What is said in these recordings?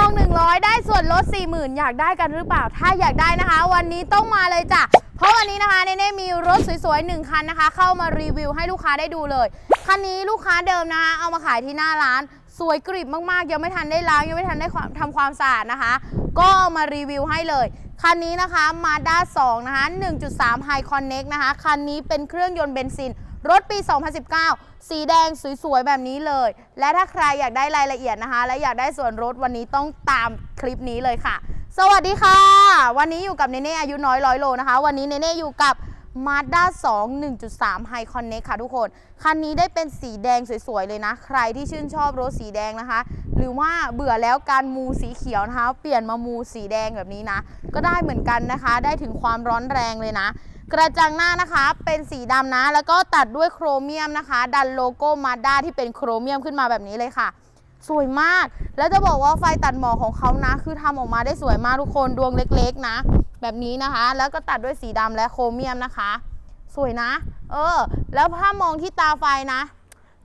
อง 100 ได้ส่วนลด 40,000 อยากได้กันหรือเปล่า ถ้าอยากได้นะคะ วันนี้ต้องมาเลยจ้ะ เพราะวันนี้นะคะเนเน่มีรถสวยๆ1คันนะคะ เข้ามารีวิวให้ลูกค้าได้ดูเลย คันนี้ลูกค้าเดิมนะคะ เอามาขายที่หน้าร้าน สวยกริบมากๆ ยังไม่ทันได้ล้างยังไม่ทันได้ความทำความสะอาดนะคะ ก็มารีวิวให้เลยคันนี้นะคะ Mazda 2 นะคะ 1.3 High Connect นะคะ คันนี้เป็นเครื่องยนต์เบนซิน รถปี 2019 สีแดงสวยๆ แบบนี้เลย และถ้าใครอยากได้รายละเอียดนะคะ และอยากได้ส่วนลดวันนี้ต้องตามคลิปนี้เลยค่ะ สวัสดีค่ะ วันนี้อยู่กับเนเน่อายุน้อยร้อยโลนะคะ วันนี้เนเน่อยู่กับ Mazda 2 1.3 High Connect ค่ะทุกคน คันนี้ได้เป็นสีแดงสวยๆ เลยนะ ใครที่ชื่นชอบรถสีแดงนะคะ หรือว่าเบื่อแล้วการมูสีเขียวนะคะ เปลี่ยนมามูสีแดงแบบนี้นะ ก็ได้เหมือนกันนะคะ ได้ถึงความร้อนแรงเลยนะ กระจังหน้านะคะเป็นสีดำนะ แล้วก็ตัดด้วยโครเมียมนะคะ ดันโลโก้มาด้าที่เป็นโครเมียมขึ้นมาแบบนี้เลยค่ะ สวยมาก แล้วจะบอกว่าไฟตัดหมอกของเขานะ คือทำออกมาได้สวยมากทุกคนดวงเล็กๆนะ แบบนี้นะคะ แล้วก็ตัดด้วยสีดำและโครเมียมนะคะ สวยนะ เออ แล้วถ้ามองที่ตาไฟนะ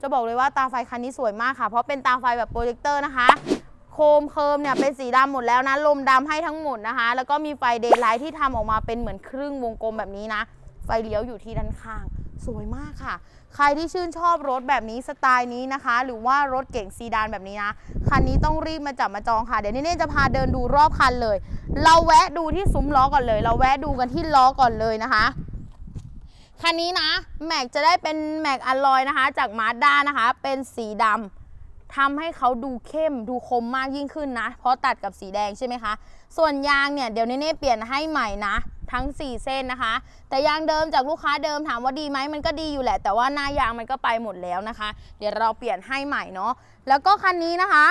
จะบอกเลยว่าตาไฟคันนี้สวยมากค่ะ เพราะเป็นตาไฟแบบโปรเจคเตอร์นะคะ โคมเคิมเนี่ยเป็นสีดำหมดแล้วนะลมดำให้ทั้งหมดนะคะ แล้วก็มีไฟเดย์ไลท์ที่ทำออกมาเป็นเหมือนครึ่งวงกลมแบบนี้นะ ไฟเลี้ยวอยู่ที่ด้านข้าง สวยมากค่ะ ใครที่ชื่นชอบรถแบบนี้สไตล์นี้นะคะ หรือว่ารถเก่งซีดานแบบนี้นะ คันนี้ต้องรีบมาจับมาจองค่ะ เดี๋ยวนี่เน่จะพาเดินดูรอบคันเลย เราแวะดูที่ซุ้มล้อก่อนเลย เราแวะดูกันที่ล้อก่อนเลยนะคะคันนี้นะแม็กจะได้เป็นแม็กอลลอยนะคะ จากมาด้านะคะ เป็นสีดำ ทำให้เขาดูเข้มดูคมมากยิ่งขึ้นนะ เพราะตัดกับสีแดงใช่ไหมคะ ส่วนยางเนี่ยเดี๋ยวเนเน่เปลี่ยนให้ใหม่นะ ทั้ง 4 เส้นนะคะ แต่ยางเดิมจากลูกค้าเดิมถามว่าดีไหมมันก็ดีอยู่แหละ แต่ว่าหน้ายางมันก็ไปหมดแล้วนะคะ เดี๋ยวเราเปลี่ยนให้ใหม่เนาะแล้วก็คันนี้นะคะ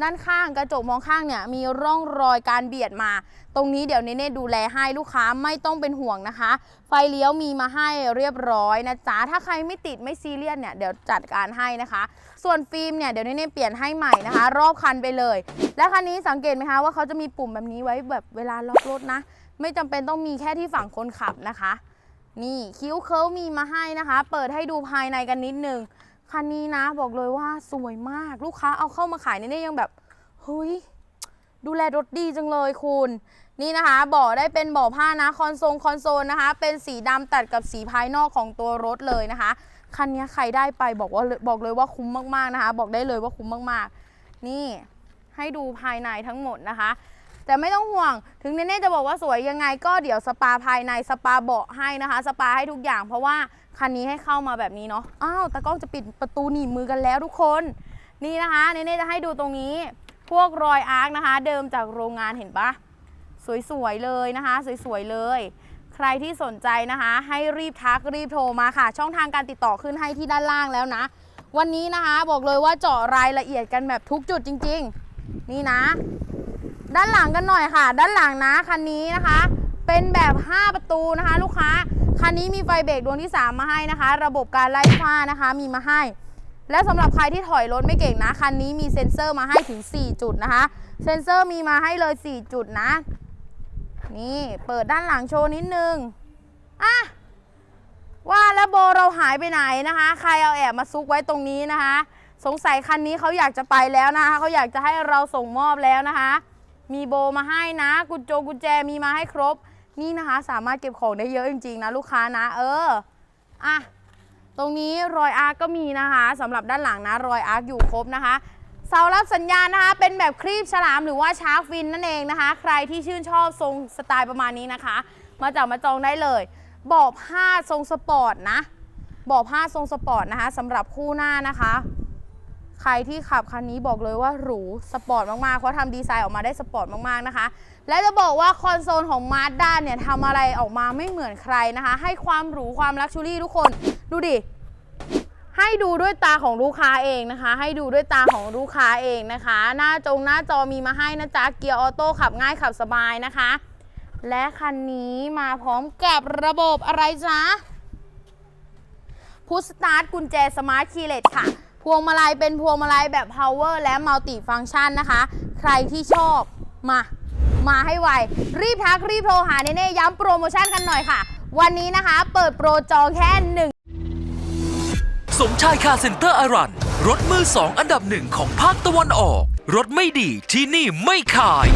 ด้านข้างกระจกมองข้างเนี่ยมีร่องรอยการเบียดมา ตรงนี้เดี๋ยวเนเน่ดูแลให้ลูกค้าไม่ต้องเป็นห่วงนะคะ ไฟเลี้ยวมีมาให้เรียบร้อยนะจ๊ะถ้าใครไม่ติดไม่ซีเรียสเนี่ยเดี๋ยวจัดการให้นะคะ ส่วนฟิล์มเนี่ยเดี๋ยวเนเน่เปลี่ยนให้ใหม่นะคะ รอบคันไปเลย และคันนี้สังเกตไหมคะว่าเขาจะมีปุ่มแบบนี้ไว้แบบเวลาล็อกรถนะ ไม่จำเป็นต้องมีแค่ที่ฝั่งคนขับนะคะ นี่คิ้วเคิร์มีมาให้นะคะ เปิดให้ดูภายในกันนิดนึง คันนี้นะบอกเลยว่าสวยมากลูกค้าเอาเข้ามาขายเนเน่ยังแบบเฮ้ยดูแลรถดีจังเลยคุณ นี่นะคะเบ่อได้เป็นเบ่อผ้านะคอนโซลคอนโซลนะคะ เป็นสีดำตัดกับสีภายนอกของตัวรถเลยนะคะคันนี้ใครได้ไปบอกว่าบอกเลยว่าคุ้มมากๆนะคะ บอกได้เลยว่าคุ้มมากๆ นี่ให้ดูภายในทั้งหมดนะคะ แต่ไม่ต้องห่วง ถึงเนเน่จะบอกว่าสวยยังไงก็เดี๋ยวสปาภายในสปาเบาะให้นะคะ สปาให้ทุกอย่างเพราะว่าคันนี้ให้เข้ามาแบบนี้เนาะอ้าวตากล้องจะปิดประตูหนีบมือกันแล้วทุกคนนี่นะคะเนเน่จะให้ดูตรงนี้พวกรอยอาร์คนะคะ เดิมจากโรงงานเห็นปะสวยๆเลยนะคะ สวยๆเลย ใครที่สนใจนะคะ ให้รีบทักรีบโทรมาค่ะ ช่องทางการติดต่อขึ้นให้ที่ด้านล่างแล้วนะ วันนี้นะคะ บอกเลยว่าเจาะรายละเอียดกันแบบทุกจุดจริง ๆ นี่นะ ด้านหลังกันหน่อยค่ะ ด้านหลังนะคันนี้นะคะ เป็นแบบ 5 ประตูนะคะ ลูกค้าคันนี้มีไฟเบรกดวงที่ 3 มาให้นะคะ ระบบการไล่ฟ้านะคะ มีมาให้ และสำหรับใครที่ถอยรถไม่เก่งนะคันนี้มีเซ็นเซอร์มาให้ถึง 4 จุดนะคะ เซ็นเซอร์มีมาให้เลย 4 จุดนะ นี่เปิดด้านหลังโชว์นิดนึงอะว่าแล้วโบเราหายไปไหนนะคะ ใครเอาแอบมาซุกไว้ตรงนี้นะคะ สงสัยคันนี้เขาอยากจะไปแล้วนะคะเขาอยากจะให้เราส่งมอบแล้วนะคะ มีโบมาให้นะ กุญโจกุญแจมีมาให้ครบ นี่นะคะ สามารถเก็บของได้เยอะจริงๆนะลูกค้านะ เอออะตรงนี้รอยอาร์ก็มีนะคะสำหรับด้านหลังนะรอยอาร์อยู่ครบนะคะเสารับสัญญาณนะคะ เป็นแบบครีบฉลามหรือว่าชาร์กฟินนั่นเองนะคะ ใครที่ชื่นชอบทรงสไตล์ประมาณนี้นะคะ มาจับมาจองได้เลยเบาะผ้าทรงสปอร์ตนะเบาะผ้าทรงสปอร์ตนะคะสำหรับคู่หน้านะคะ ใครที่ขับคันนี้บอกเลยว่าหรูสปอร์ตมากๆเพราะทำดีไซน์ออกมาได้สปอร์ตมากๆนะคะ และจะบอกว่าคอนโซลของมาด้าเนี่ยทำอะไรออกมาไม่เหมือนใครนะคะ ให้ความหรูความลักชูรี่ทุกคน ดูดิให้ดูด้วยตาของลูกค้าเองนะคะ ให้ดูด้วยตาของลูกค้าเองนะคะ หน้าจงหน้าจอมีมาให้นะจ๊ะเกียร์ออโต้ขับง่ายขับสบายนะคะ และคันนี้มาพร้อมกับระบบอะไรจ๊ะพุชสตาร์ทกุญแจสมาร์ทคีย์เลสค่ะ พวงมาลัยเป็นพวงมาลัยแบบ power และ multi function นะคะ ใครที่ชอบมา มาให้ไว รีบทักรีบโทรหาเนเน่ย้ำโปรโมชั่นกันหน่อยค่ะ วันนี้นะคะเปิดโปรจองแค่หนึ่งสมชายคาร์เซ็นเตอร์อารัน รถมือสองอันดับหนึ่งของภาคตะวันออก รถไม่ดีที่นี่ไม่ขาย